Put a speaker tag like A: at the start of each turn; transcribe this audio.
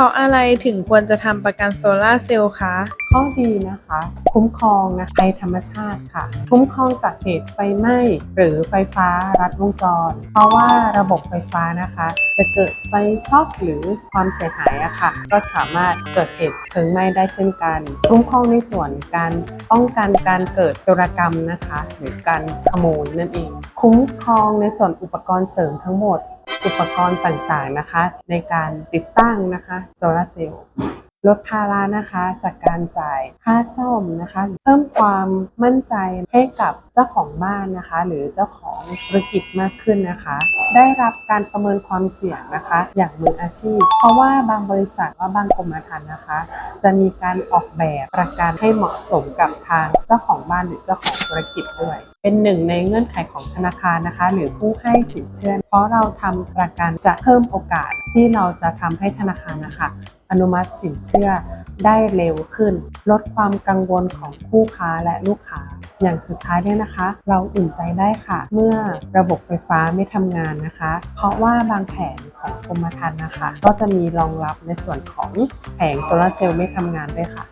A: ราะอะไรถึงควรจะทำประกันโซลาร์เซลล์คะ
B: ข้อดีนะคะ คุ้มครองนะภัยธรรมชาติค่ะ คุ้มครองจากเหตุไฟไหม้หรือไฟฟ้ารัดวงจร เพราะว่าระบบไฟฟ้านะคะ จะเกิดไฟช็อตหรือความเสียหายอะค่ะ ก็สามารถเกิดเหตุเพลิงไหม้ได้เช่นกัน คุ้มครองในส่วนการป้องกันการเกิดโจรกรรมนะคะ หรือการขโมยนั่นเอง คุ้มครองในส่วนอุปกรณ์เสริมทั้งหมด อุปกรณ์ต่างๆนะคะ ในการติดตั้งนะคะโซลาเซลล์ ลดภาระนะคะจากการจ่ายค่าซ่อมนะคะ เพิ่มความมั่นใจให้กับเจ้าของบ้านนะคะ หรือเจ้าของธุรกิจมากขึ้นนะคะ ได้รับการประเมินความเสี่ยงนะคะ อย่างมืออาชีพ เพราะว่าบางบริษัทว่าบางกรมธรรม์นะคะ จะมีการออกแบบประกันให้เหมาะสมกับทางเจ้าของบ้านหรือเจ้าของธุรกิจด้วย เป็นหนึ่งในเงื่อนไขของธนาคารนะคะ หรือผู้ให้สินเชื่อ เพราะเราทำประกันจะเพิ่มโอกาสที่เราจะทำให้ธนาคารนะคะ อนุมัติสินเชื่อได้เร็วขึ้น ลดความกังวลของคู่ค้าและลูกค้า อย่างสุดท้ายเนี่ยนะคะ เราอุ่นใจได้ค่ะ เมื่อระบบไฟฟ้าไม่ทำงานนะคะ เพราะว่าบางแผงของกรมธรรม์นะคะ ก็จะมีรองรับในส่วนของแผงโซลาเซลล์ไม่ทำงานด้วยค่ะ